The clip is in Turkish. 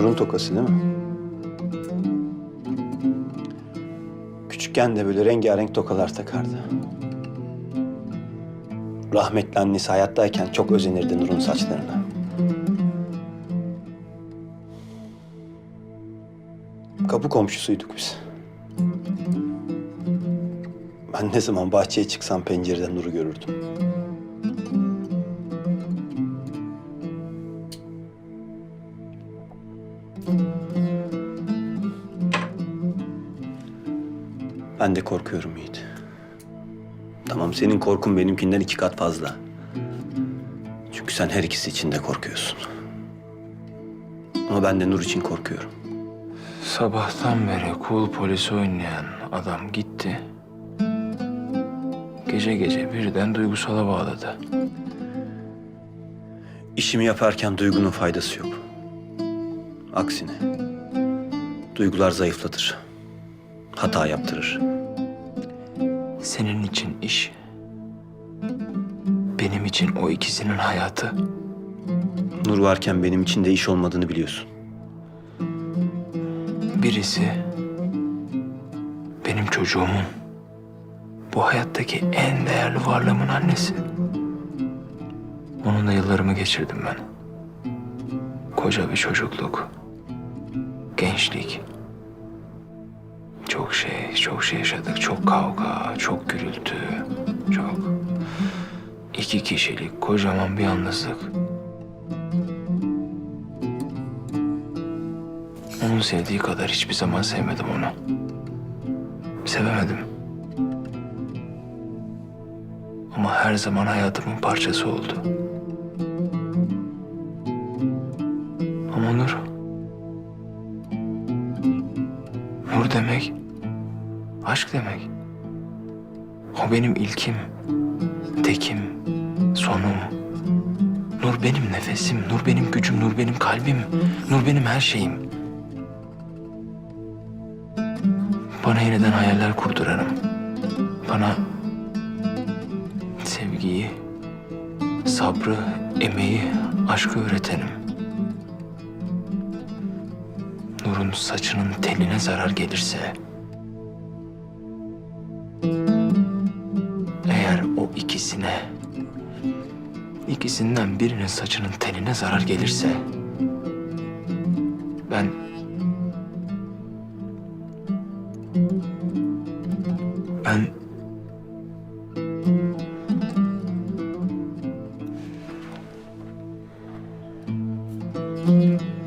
Nur'un tokası değil mi? Küçükken de böyle rengarenk tokalar takardı. Rahmetli annesi hayattayken çok özenirdi Nur'un saçlarına. Kapı komşusuyduk biz. Ben ne zaman bahçeye çıksam pencereden Nur'u görürdüm. Ben de korkuyorum Yiğit. Tamam senin korkun benimkinden iki kat fazla. Çünkü sen her ikisi için de korkuyorsun. Ama ben de Nur için korkuyorum. Sabahtan beri cool polis oynayan adam gitti. Gece gece birden duygusala bağladı. İşimi yaparken duygunun faydası yok. Aksine duygular zayıflatır. Hata yaptırır. Senin için iş. Benim için o ikisinin hayatı. Nur varken benim için de iş olmadığını biliyorsun. Birisi benim çocuğumun. Bu hayattaki en değerli varlığımın annesi. Onunla yıllarımı geçirdim ben. Koca bir çocukluk. Gençlik. Çok şey, çok şey yaşadık. Çok kavga, çok gürültü, çok... iki kişilik, kocaman bir yalnızlık. Onun sevdiği kadar hiçbir zaman sevmedim onu. Sevemedim. Ama her zaman hayatımın parçası oldu. Ama Nur... Demek... Aşk demek. O benim ilkim, tekim, sonum. Nur benim nefesim, Nur benim gücüm, Nur benim kalbim, Nur benim her şeyim. Bana yeniden hayaller kurduranım. Bana sevgiyi, sabrı, emeği, aşkı öğretenim. Nur'un saçının teline zarar gelirse... Eğer o ikisine... ikisinden birinin saçının teline zarar gelirse... Ben... Ben... thank you